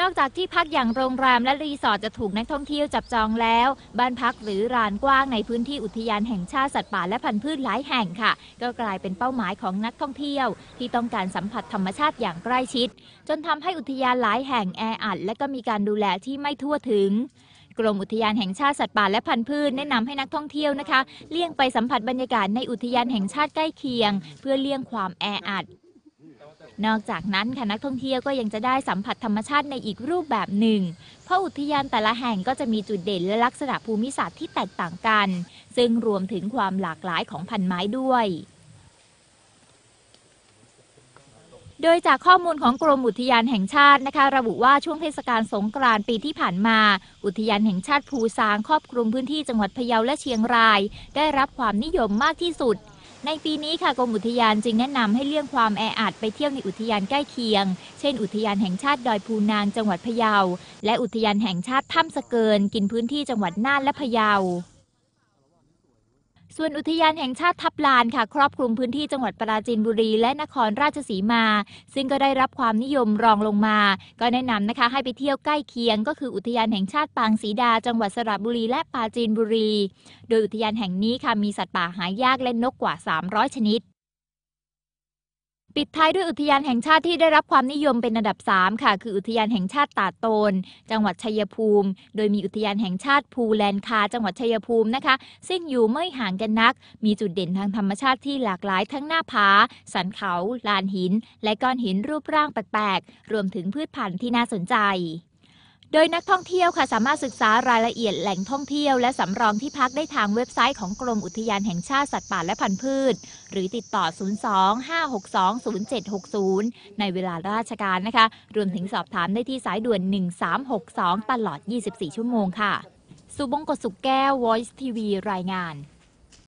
นอกจากที่พักอย่างโรงแรมและรีสอร์ทจะถูกนักท่องเที่ยวจับจองแล้ว บ้านพักหรือลานกว้างในพื้นที่อุทยานแห่งชาติสัตว์ป่าและพันธุ์พืชหลายแห่งค่ะ ก็กลายเป็นเป้าหมายของนักท่องเที่ยว ที่ต้องการสัมผัสธรรมชาติอย่างใกล้ชิด จนทำให้อุทยานหลายแห่งแออัดและก็มีการดูแลที่ไม่ทั่วถึงกรมอุทยานแห่งชาติสัตว์ป่าและพันธุ์พืชแนะนำให้นักท่องเที่ยวนะคะ เลี่ยงไปสัมผัสบรรยากาศในอุทยานแห่งชาติใกล้เคียง เพื่อเลี่ยงความแออัด นอกจากนั้นค่ะนักท่องเที่ยวก็ยังจะได้สัมผัสธรรมชาติในอีกรูปแบบหนึ่ง เพราะอุทยานแต่ละแห่งก็จะมีจุดเด่นและลักษณะภูมิศาสตร์ที่แตกต่างกัน ซึ่งรวมถึงความหลากหลายของพันไม้ด้วย โดยจากข้อมูลของกรมอุทยานแห่งชาตินะคะ ระบุว่าช่วงเทศกาลสงกรานต์ปีที่ผ่านมา อุทยานแห่งชาติภูซางครอบคลุมพื้นที่จังหวัดพะเยาและเชียงราย ได้รับความนิยมมากที่สุด ในปีนี้ค่ะกรมอุทยานจึงแนะนำให้เลี่ยงความแออัดไปเที่ยวในอุทยานใกล้เคียง เช่น อุทยานแห่งชาติดอยภูนางจังหวัดพะเยา และอุทยานแห่งชาติถ้ำสะเกิน กินพื้นที่จังหวัดน่านและพะเยา ส่วนอุทยานแห่งชาติทับลานค่ะ ครอบคลุมพื้นที่จังหวัดปราจีนบุรี และนครราชสีมา ซึ่งก็ได้รับความนิยมรองลงมา ก็แนะนำนะคะ ให้ไปเที่ยวใกล้เคียง ก็คืออุทยานแห่งชาติปางศรีดา จังหวัดสระบุรีและปราจีนบุรี โดยอุทยานแห่งนี้ค่ะมีสัตว์ป่าหายากและนกกว่า 300 ชนิด ปิดท้ายด้วยอุทยานแห่งชาติที่ได้รับความนิยมเป็นอันดับ 3 ค่ะ คืออุทยานแห่งชาติตาโตน จังหวัดชัยภูมิ โดยมีอุทยานแห่งชาติภูแลนคา จังหวัดชัยภูมินะคะ ซึ่งอยู่ไม่ห่างกันนัก มีจุดเด่นทางธรรมชาติที่หลากหลายทั้งหน้าผา สันเขา ลานหิน และก้อนหินรูปร่างแปลกๆ รวมถึงพืชพันธุ์ที่น่าสนใจ โดยนักท่องเที่ยวค่ะสามารถศึกษารายละเอียดแหล่งท่องเที่ยวและสำรองที่พักได้ทางเว็บไซต์ของกรมอุทยานแห่งชาติสัตว์ป่าและพันธุ์พืช หรือติดต่อ 02-562-0760 ในเวลาราชการนะคะ รวมถึงสอบถามได้ที่สายด่วน 1362 ตลอด 24 ชั่วโมงค่ะ สุบงกฎสุขแก้ว Voice TV รายงาน